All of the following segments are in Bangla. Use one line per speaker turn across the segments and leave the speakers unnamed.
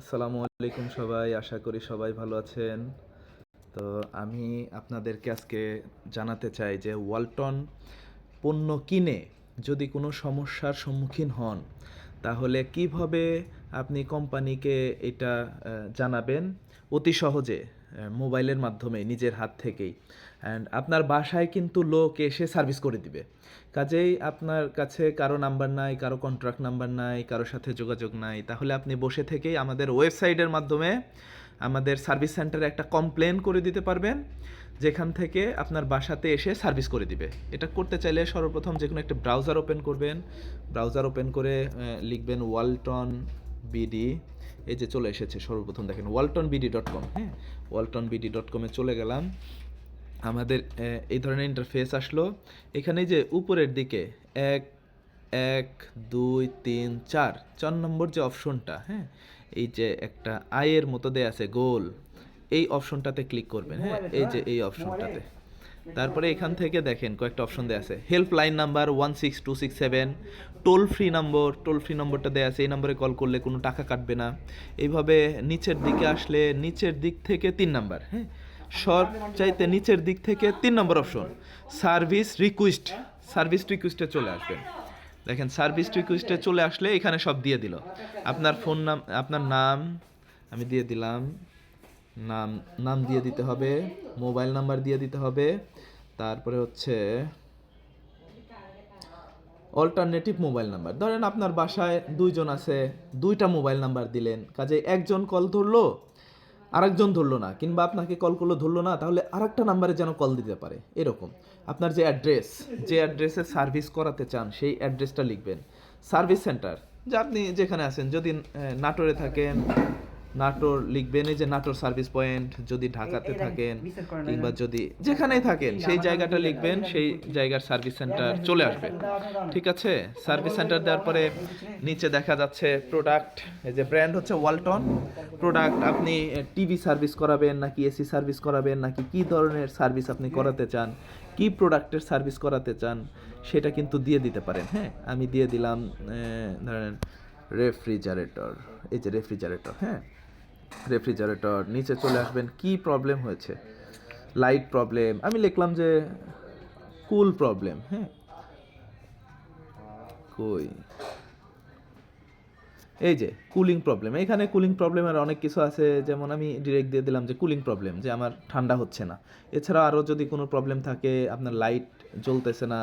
আসসালামু আলাইকুম সবাই, আশা করি সবাই ভালো আছেন। তো আমি আপনাদেরকে আজকে জানাতে চাই যে ওয়ালটন পণ্য কিনে যদি কোনো সমস্যার সম্মুখীন হন, তাহলে কীভাবে আপনি কোম্পানিকে এটা জানাবেন? অতি সহজে মোবাইলের মাধ্যমে নিজের হাত থেকেই। অ্যান্ড আপনার বাসায় কিন্তু লোক এসে সার্ভিস করে দিবে। কাজেই আপনার কাছে কারও নাম্বার নাই, কারও কন্ট্রাক্ট নাম্বার নাই কারও সাথে যোগাযোগ নাই, তাহলে আপনি বসে থেকেই আমাদের ওয়েবসাইটের মাধ্যমে আমাদের সার্ভিস সেন্টারে একটা কমপ্লেন করে দিতে পারবেন, যেখান থেকে আপনার বাসাতে এসে সার্ভিস করে দিবে। এটা করতে চাইলে সর্বপ্রথম যে কোনো একটা ব্রাউজার ওপেন করবেন। ব্রাউজার ওপেন করে লিখবেন ওয়ালটন বিডি এই যে চলে এসেছে সর্বপ্রথম দেখেন ওয়ালটন বিডি ডট কম হ্যাঁ? ওয়ালটন বিডি ডট কমে চলে গেলাম। আমাদের এই ধরনের ইন্টারফেস আসলো। এখানে যে উপরের দিকে এক এক দুই তিন চার চার নম্বর যে অপশনটা হ্যাঁ? এই যে একটা আয়ের মতো দেয়া আছে গোল এই অপশনটাতে ক্লিক করবেন হ্যাঁ? এই যে এই অপশনটাতে তারপরে এখান থেকে দেখেন কয়েকটা অপশন দেওয়া আছে। Helpline number one six two six seven toll free number toll free নম্বরটা দেওয়া আছে। এই নম্বরে কল করলে কোনো টাকা কাটবে না। এইভাবে নিচের দিকে আসলে নিচের দিক থেকে তিন নাম্বার হ্যাঁ? সব চাইতে নিচের দিক থেকে তিন number option service request service রিকোয়েস্টে চলে আসবেন। দেখেন সার্ভিস রিকোয়েস্টে চলে আসলে এখানে সব দিয়ে দিল। আপনার ফোন নাম আপনার নাম, আমি দিয়ে দিলাম। নাম নাম দিয়ে দিতে হবে, মোবাইল নাম্বার দিয়ে দিতে হবে, তারপরে হচ্ছে অল্টারনেটিভ মোবাইল নাম্বার। ধরেন আপনার বাসায় দুইজন আছে, দুইটা মোবাইল নাম্বার দিলেন, কাজে একজন কল ধরলো, আরেকজন ধরলো না, কিংবা আপনাকে কল করল, ধরলো না, তাহলে আরেকটা নাম্বারে যেন কল দিতে পারে, এরকম। আপনার যে অ্যাড্রেস, যে অ্যাড্রেসে সার্ভিস করাতে চান, সেই অ্যাড্রেসটা লিখবেন। সার্ভিস সেন্টার, যে আপনি যেখানে আছেন, যদি নাটোরে থাকেন নাটোর লিখবেন এই যে নাটোর সার্ভিস পয়েন্ট যদি ঢাকাতে থাকেন কিংবা যদি যেখানেই থাকেন সেই জায়গাটা লিখবেন সেই জায়গার সার্ভিস সেন্টার চলে আসবে। ঠিক আছে? সার্ভিস সেন্টার দেওয়ার পরে নিচে দেখা যাচ্ছে প্রোডাক্ট এই যে ব্র্যান্ড হচ্ছে ওয়ালটন প্রোডাক্ট আপনি টিভি সার্ভিস করাবেন নাকি এসি সার্ভিস করাবেন নাকি কি ধরনের সার্ভিস আপনি করাতে চান কি প্রোডাক্টের সার্ভিস করাতে চান সেটা কিন্তু দিয়ে দিতে পারেন। হ্যাঁ আমি দিয়ে দিলাম ধরেন রেফ্রিজারেটর এই যে রেফ্রিজারেটর হ্যাঁ। রেফ্রিজারেটর নিচে চলে আসবেন, কি প্রবলেম হয়েছে? লাইট প্রবলেম আমি লিখলাম যে কুল প্রবলেম হ্যাঁ? কই? এই যে কুলিং প্রবলেম এখানে কুলিং প্রবলেমের অনেক কিছু আছে, যেমন আমি ডিরেক্ট দিয়ে দিলাম যে কুলিং প্রবলেম যে আমার ঠান্ডা হচ্ছে না। এছাড়া আরও যদি কোনো প্রবলেম থাকে, আপনার লাইট জ্বলতেছে না,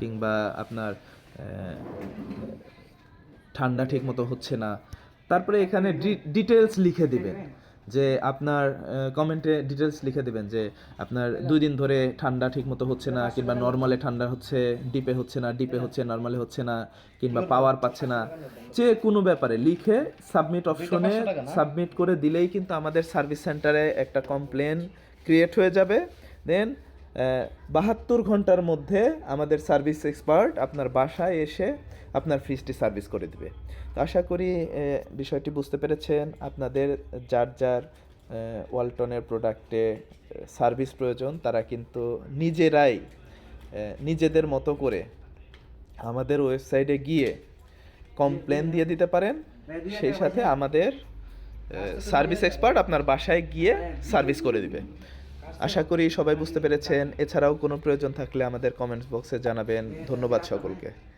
কিংবা আপনার ঠান্ডা ঠিক মতো হচ্ছে না তারপরে এখানে ডিটেলস লিখে দিবেন। যে আপনার কমেন্টে ডিটেলস লিখে দিবেন যে আপনার দুই দিন ধরে ঠান্ডা ঠিক মতো হচ্ছে না কিংবা নর্মালে ঠান্ডা হচ্ছে ডিপে হচ্ছে না ডিপে হচ্ছে নর্মালে হচ্ছে না কিংবা পাওয়ার পাচ্ছে না। যে কোনো ব্যাপারে লিখে সাবমিট অপশনে সাবমিট করে দিলেই কিন্তু আমাদের সার্ভিস সেন্টারে একটা কমপ্লেন ক্রিয়েট হয়ে যাবে। দেন বাহাত্তর ঘণ্টার মধ্যে আমাদের সার্ভিস এক্সপার্ট আপনার বাসায় এসে আপনার ফ্রিজটি সার্ভিস করে দেবে। তো আশা করি বিষয়টি বুঝতে পেরেছেন। আপনাদের যার যার ওয়ালটনের প্রোডাক্টে সার্ভিস প্রয়োজন, তারা কিন্তু নিজেরাই নিজেদের মতো করে আমাদের ওয়েবসাইটে গিয়ে কমপ্লেন দিয়ে দিতে পারেন। সেই সাথে আমাদের সার্ভিস এক্সপার্ট আপনার বাসায় গিয়ে সার্ভিস করে দিবে। আশা করি সবাই বুঝতে পেরেছেন। এছাড়াও কোনো প্রয়োজন থাকলে আমাদের কমেন্টস বক্সে জানাবেন। ধন্যবাদ সকলকে।